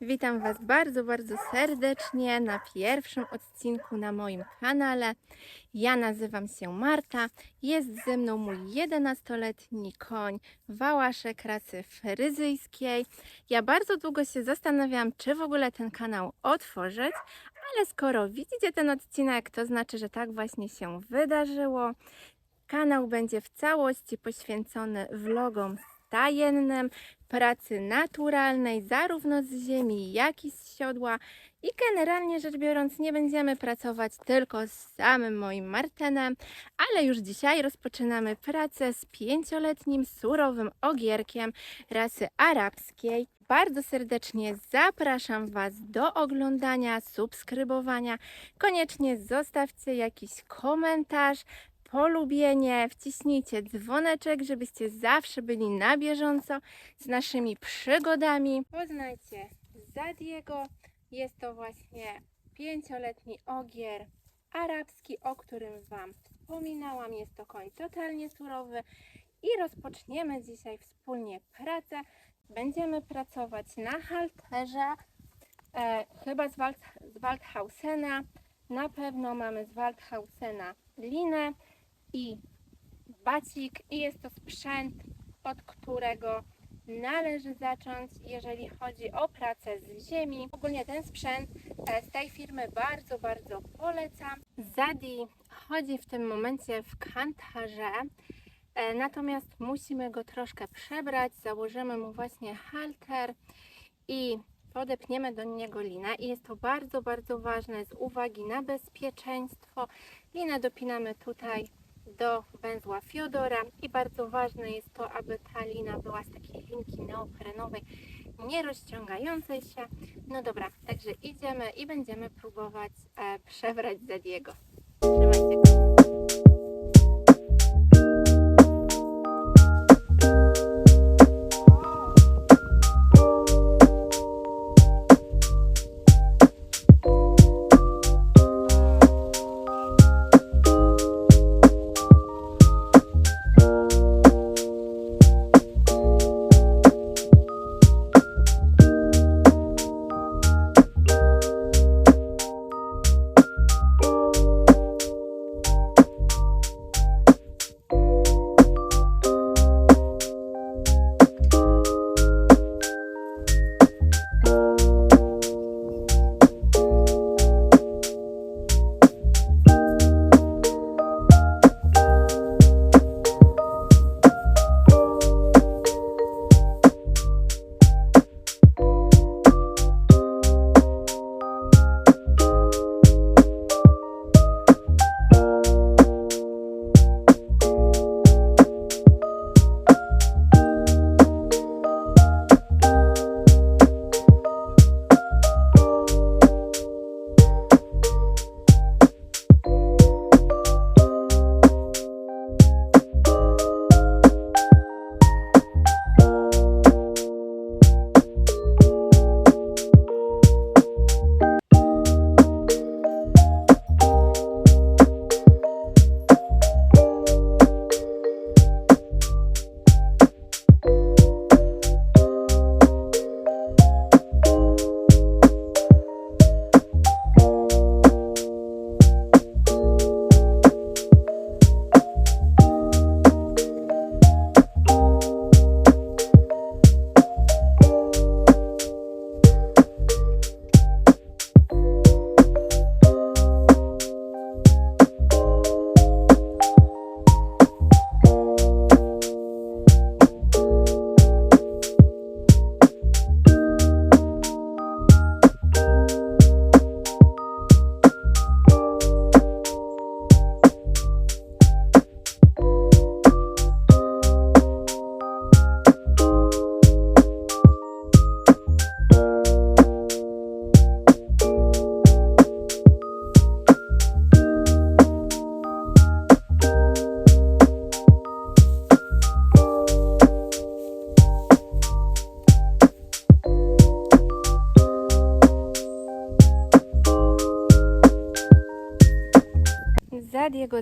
Witam Was bardzo, bardzo serdecznie na pierwszym odcinku na moim kanale. Ja nazywam się Marta. Jest ze mną mój 11-letni koń Wałaszek rasy fryzyjskiej. Ja bardzo długo się zastanawiałam, czy w ogóle ten kanał otworzyć, ale skoro widzicie ten odcinek, to znaczy, że tak właśnie się wydarzyło. Kanał będzie w całości poświęcony vlogom stajennym, pracy naturalnej, zarówno z ziemi, jak i z siodła. I generalnie rzecz biorąc, nie będziemy pracować tylko z samym moim Martenem, ale już dzisiaj rozpoczynamy pracę z pięcioletnim surowym ogierkiem rasy arabskiej. Bardzo serdecznie zapraszam Was do oglądania, subskrybowania. Koniecznie zostawcie jakiś komentarz, polubienie, wciśnijcie dzwoneczek, żebyście zawsze byli na bieżąco z naszymi przygodami. Poznajcie Zadiego. Jest to właśnie pięcioletni ogier arabski, o którym Wam wspominałam. Jest to koń totalnie surowy i rozpoczniemy dzisiaj wspólnie pracę. Będziemy pracować na halterze, e, chyba z, Wald, z Waldhausena. Na pewno mamy z Waldhausena linę i bacik i jest to sprzęt, od którego należy zacząć, jeżeli chodzi o pracę z ziemi. Ogólnie ten sprzęt e, z tej firmy bardzo, bardzo polecam. Zadi chodzi w tym momencie w kantarze, e, natomiast musimy go troszkę przebrać. Założymy mu właśnie halter i podepniemy do niego linę i jest to bardzo, bardzo ważne z uwagi na bezpieczeństwo. Linę dopinamy tutaj do węzła Fiodora i bardzo ważne jest to, aby ta lina była z takiej linki neoprenowej, nie rozciągającej się. No dobra, także idziemy i będziemy próbować e, przebrać Zediego. Trzymajcie.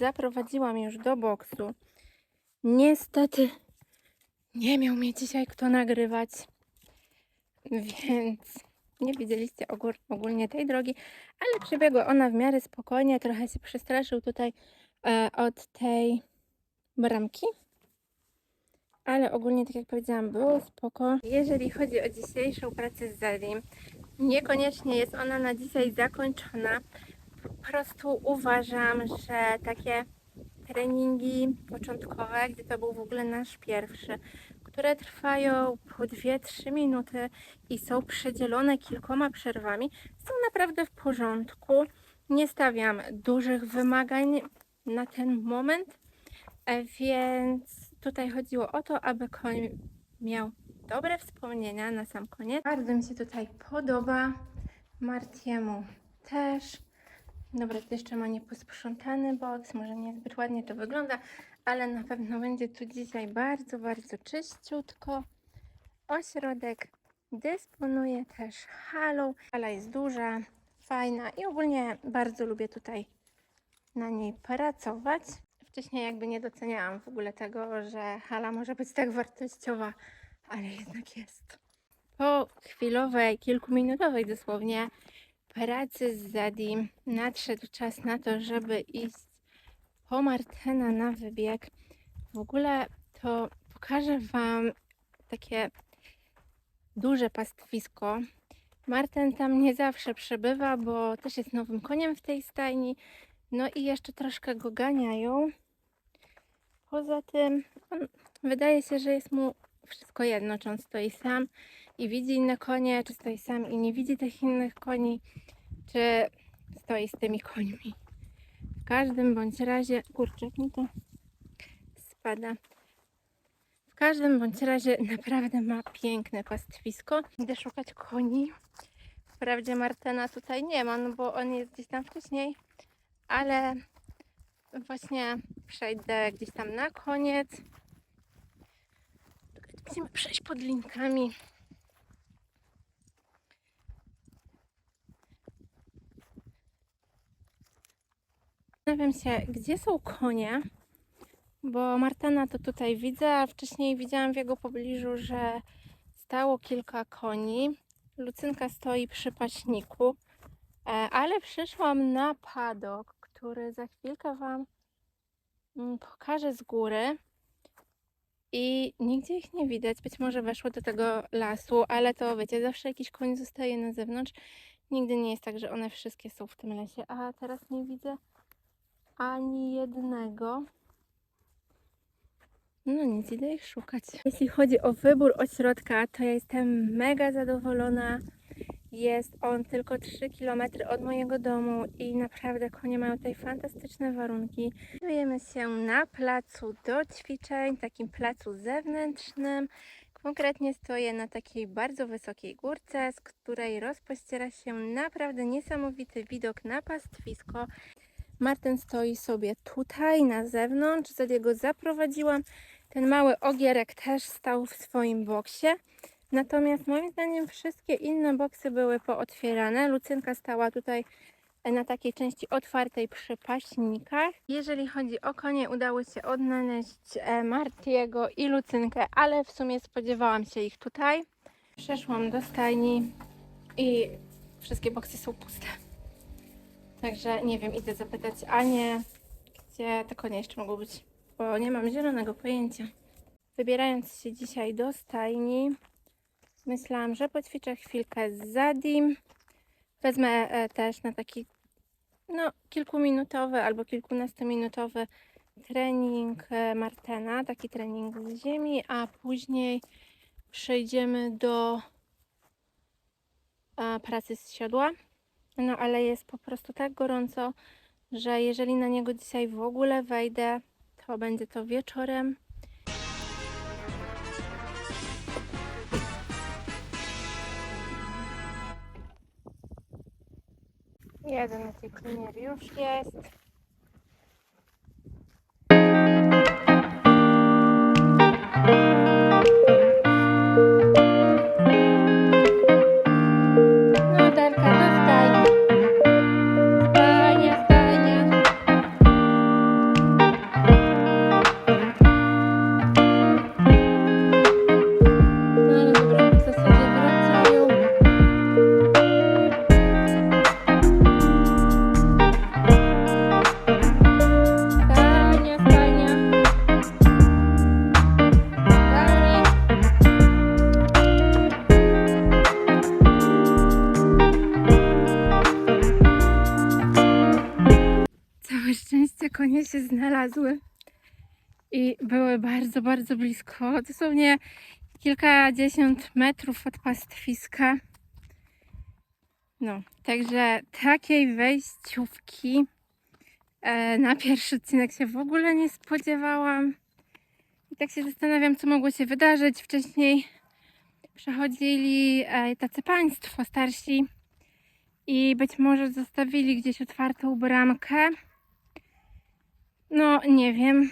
Zaprowadziłam już do boksu. Niestety nie miał mnie dzisiaj kto nagrywać, więc nie widzieliście ogólnie tej drogi, ale przebiegła ona w miarę spokojnie. Trochę się przestraszył tutaj e, od tej bramki. Ale ogólnie, tak jak powiedziałam, było spoko. Jeżeli chodzi o dzisiejszą pracę z Zadim, niekoniecznie jest ona na dzisiaj zakończona. Po prostu uważam, że takie treningi początkowe, gdzie to był w ogóle nasz pierwszy, które trwają po 2-3 minuty i są przedzielone kilkoma przerwami, są naprawdę w porządku. Nie stawiam dużych wymagań na ten moment, e, więc tutaj chodziło o to, aby koń miał dobre wspomnienia na sam koniec. Bardzo mi się tutaj podoba. Martiemu też. Dobra, to jeszcze ma nieposprzątany boks, może niezbyt ładnie to wygląda, ale na pewno będzie tu dzisiaj bardzo, bardzo czyściutko. Ośrodek dysponuje też halą. Hala jest duża, fajna i ogólnie bardzo lubię tutaj na niej pracować. Wcześniej jakby nie doceniałam w ogóle tego, że hala może być tak wartościowa, ale jednak jest. Po chwilowej, kilkuminutowej dosłownie pracy z Zadim nadszedł czas na to, żeby iść po Martena na wybieg. W ogóle to pokażę Wam takie duże pastwisko. Marten tam nie zawsze przebywa, bo też jest nowym koniem w tej stajni. No i jeszcze troszkę go ganiają. Poza tym, on, wydaje się, że jest mu wszystko jedno, czy on stoi sam i widzi inne konie, czy stoi sam i nie widzi tych innych koni, czy stoi z tymi końmi. W każdym bądź razie, kurczę, mi to spada. W każdym bądź razie naprawdę ma piękne pastwisko. Idę szukać koni. Wprawdzie Martena tutaj nie ma, no bo on jest gdzieś tam wcześniej, ale właśnie przejdę gdzieś tam na koniec. Musimy przejść pod linkami. Zastanawiam się, gdzie są konie, bo Martena to tutaj widzę, a wcześniej widziałam w jego pobliżu, że stało kilka koni. Lucynka stoi przy paśniku, e, ale przyszłam na padok, który za chwilkę Wam mm, pokażę z góry. I nigdzie ich nie widać. Być może weszło do tego lasu, ale to wiecie, zawsze jakiś koń zostaje na zewnątrz. Nigdy nie jest tak, że one wszystkie są w tym lesie. A teraz nie widzę ani jednego. No nic, idę ich szukać. Jeśli chodzi o wybór ośrodka, to ja jestem mega zadowolona. Jest on tylko 3 km od mojego domu i naprawdę konie mają tutaj fantastyczne warunki. Znajdujemy się na placu do ćwiczeń, takim placu zewnętrznym. Konkretnie stoję na takiej bardzo wysokiej górce, z której rozpościera się naprawdę niesamowity widok na pastwisko. Marten stoi sobie tutaj na zewnątrz, zaledwie go zaprowadziłam. Ten mały ogierek też stał w swoim boksie. Natomiast moim zdaniem wszystkie inne boksy były pootwierane. Lucynka stała tutaj na takiej części otwartej przy paśnikach. Jeżeli chodzi o konie, udało się odnaleźć e, Martiego i Lucynkę, ale w sumie spodziewałam się ich tutaj. Przeszłam do stajni i wszystkie boksy są puste. Także nie wiem, idę zapytać Anię, gdzie te konie jeszcze mogą być, bo nie mam zielonego pojęcia. Wybierając się dzisiaj do stajni, myślałam, że poćwiczę chwilkę z Zadim. Wezmę e, też na taki no, kilkuminutowy albo kilkunastominutowy trening e, Martena, taki trening z ziemi, a później przejdziemy do e, pracy z siodła. No ale jest po prostu tak gorąco, że jeżeli na niego dzisiaj w ogóle wejdę, to będzie to wieczorem. Jeden na tej już jest. Konie się znalazły. I były bardzo, bardzo blisko. Dosłownie kilkadziesiąt metrów od pastwiska. No, także takiej wejściówki e, na pierwszy odcinek się w ogóle nie spodziewałam. I tak się zastanawiam, co mogło się wydarzyć. Wcześniej przechodzili e, tacy państwo starsi i być może zostawili gdzieś otwartą bramkę. No, nie wiem.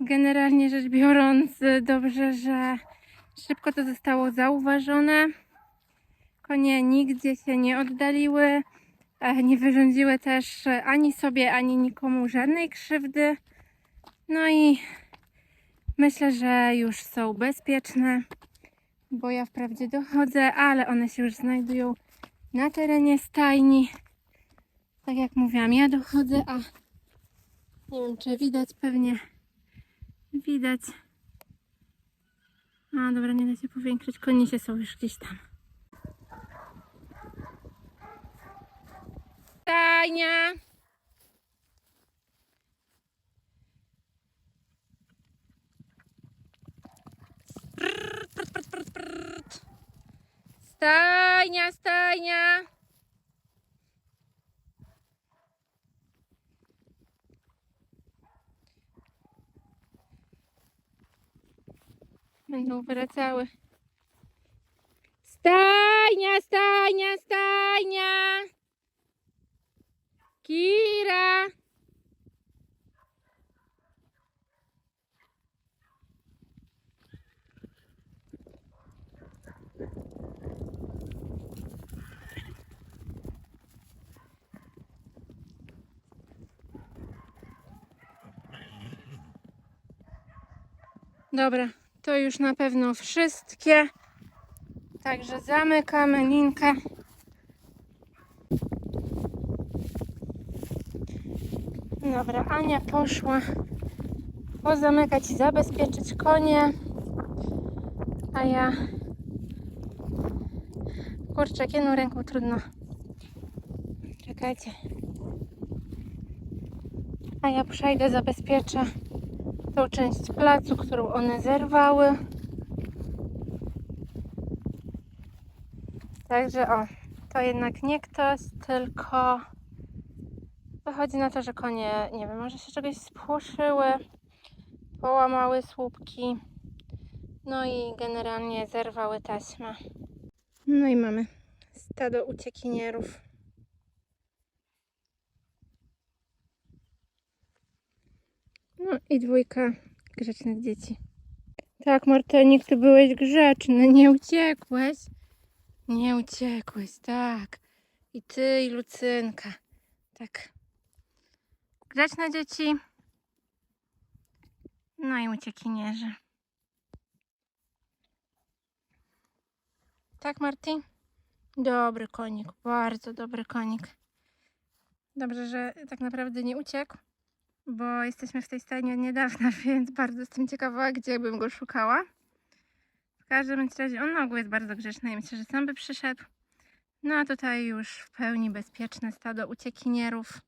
Generalnie rzecz biorąc, dobrze, że szybko to zostało zauważone. Konie nigdzie się nie oddaliły, nie wyrządziły też ani sobie, ani nikomu żadnej krzywdy. No i myślę, że już są bezpieczne, bo ja wprawdzie dochodzę, ale one się już znajdują na terenie stajni. Tak jak mówiłam, ja dochodzę, a nie wiem, czy widać pewnie. Widać. A dobra, nie da się powiększyć. Konisie są już gdzieś tam. Stajnia. Stajnia, stajnia. Będą wracały. Stajnia, stajnia, stajnia. Kira. Dobra, to już na pewno wszystkie. Także zamykamy linkę. Dobra, Ania poszła pozamykać i zabezpieczyć konie. A ja kurczę, jedną ręką trudno. Czekajcie. A ja przejdę, zabezpieczę tą część placu, którą one zerwały. Także o, to jednak nie ktoś, tylko wychodzi na to, że konie, nie wiem, może się czegoś spłoszyły, połamały słupki, no i generalnie zerwały taśmę. No i mamy stado uciekinierów. No i dwójka grzecznych dzieci. Tak, Martenik, ty byłeś grzeczny, nie uciekłeś. Nie uciekłeś, tak. I ty, i Lucynka. Tak. Grzeczne dzieci. No i uciekinierzy. Tak, Marty? Dobry konik, bardzo dobry konik. Dobrze, że tak naprawdę nie uciekł, bo jesteśmy w tej stajni od niedawna, więc bardzo jestem ciekawa, gdzie bym go szukała. W każdym razie on na ogół jest bardzo grzeczny i myślę, że sam by przyszedł. No a tutaj już w pełni bezpieczne stado uciekinierów.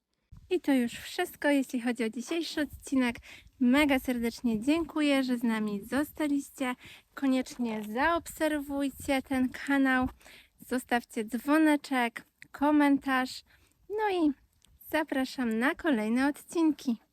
I to już wszystko, jeśli chodzi o dzisiejszy odcinek. Mega serdecznie dziękuję, że z nami zostaliście. Koniecznie zaobserwujcie ten kanał, zostawcie dzwoneczek, komentarz. No i zapraszam na kolejne odcinki.